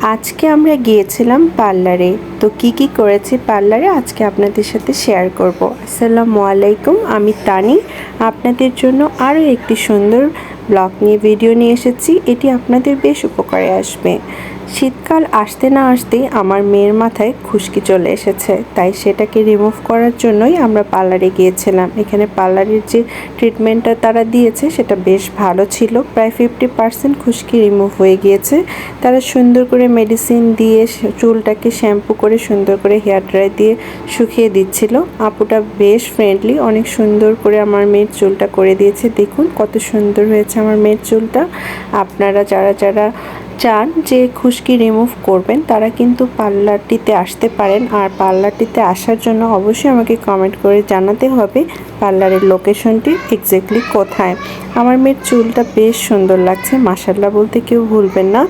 আজকে আমরা গিয়েছিলাম পার্লারে। তো কি কি করেছি পার্লারে আজকে আপনাদের সাথে শেয়ার করব। আসসালামু আলাইকুম, আমি তানি। আপনাদের জন্য আরও একটি সুন্দর ব্লগ নিয়ে ভিডিও নিয়ে এসেছি। এটি আপনাদের বেশ উপকারে আসবে। শীতকাল আসতে না আসতেই আমার মেয়ের মাথায় খুশকি চলে এসেছে। তাই সেটাকে রিমুভ করার জন্যই আমরা পার্লারে গিয়েছিলাম। এখানে পার্লারের যে ট্রিটমেন্টটা তারা দিয়েছে, সেটা বেশ ভালো ছিল। প্রায় ফিফটি পার্সেন্ট খুশকি রিমুভ হয়ে গিয়েছে। তারা সুন্দর করে মেডিসিন দিয়ে চুলটাকে শ্যাম্পু করে সুন্দর করে হেয়ার ড্রাই দিয়ে শুকিয়ে দিচ্ছিল। আপুটা বেশ ফ্রেন্ডলি অনেক সুন্দর করে আমার মেয়ের চুলটা করে দিয়েছে। দেখুন কত সুন্দর হয়েছে আমার মেয়ের চুলটা। আপনারা যারা যারা চান যে খুশকি রিমুভ করবেন, তারা কিন্তু পার্লারটিতে আসতে পারেন। আর পার্লারটিতে আসার জন্য অবশ্যই আমাকে কমেন্ট করে জানাতে হবে পার্লারের লোকেশনটি এক্স্যাক্টলি কোথায়। আমার মেয়ের চুলটা বেশ সুন্দর লাগছে মাসাল্লাহ বলতে কেউ ভুলবেন না।